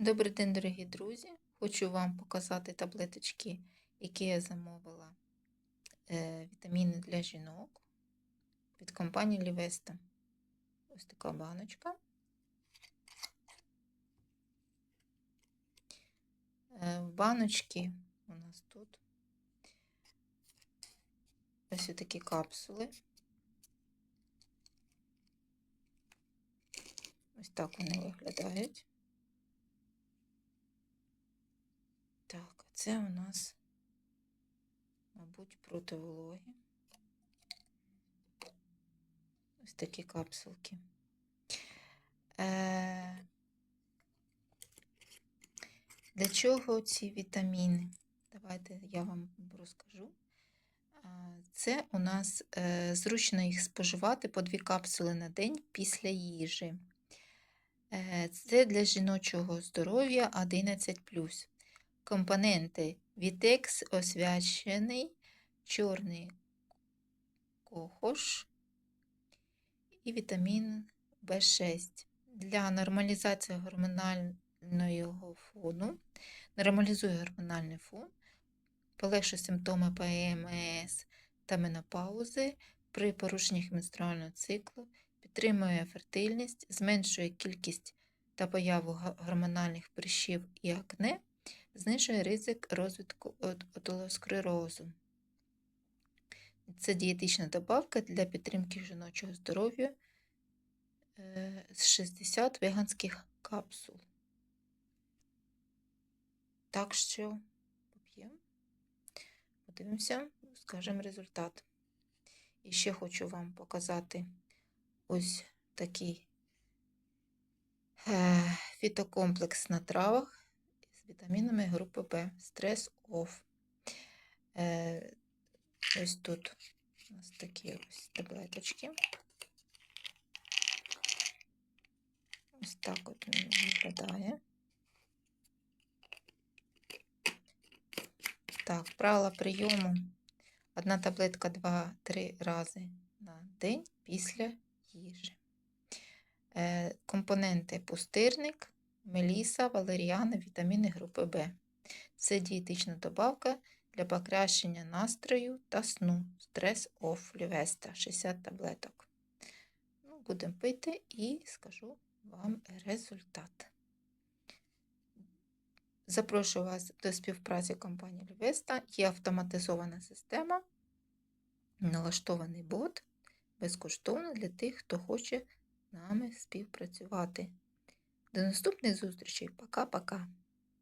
Добрий день, дорогі друзі! Хочу вам показати таблеточки, які я замовила е, вітаміни для жінок від компанії Лівеста. Ось така баночка. Е, в у нас тут ось такі капсули. Ось так вони виглядають. Так, це у нас, мабуть, проти вологи. Ось такі капсулки. Е, Для чого ці вітаміни? Давайте я вам розкажу. Це у нас е, зручно їх споживати по дві капсули на день після їжі. Е, Це для жіночого здоров'я 11 компоненти. Вітекс освячений, чорний кохош і вітамін В6 для нормалізації гормонального фону, нормалізує гормональний фон, полегшує симптоми ПМС та менопаузи при порушеннях менструального циклу, підтримує фертильність, зменшує кількість та появу гормональних прищів і акне знижує ризик розвитку отолосклерозу. Це дієтична добавка для підтримки жіночого здоров'я е, з 60 веганських капсул. Так що поп'ємо, подивимося, скажемо результат. І ще хочу вам показати ось такий е, фітокомплекс на травах вітамінами групи Б. Стрес оф. Е, Ось тут у нас такі ось таблеточки. Ось так от він виглядає. Так, правила прийому. Одна таблетка 2-3 рази на день після їжі. Е, компоненти пустирник, меліса, валеріани, вітаміни групи В. Це дієтична добавка для покращення настрою та сну. Стрес оф лівеста 60 таблеток. Ну, Будемо пити і скажу вам результат. Запрошую вас до співпраці компанії Лівеста. Є автоматизована система, налаштований бот безкоштовно для тих, хто хоче з нами співпрацювати. До наступних зустрічей. Пока-пока.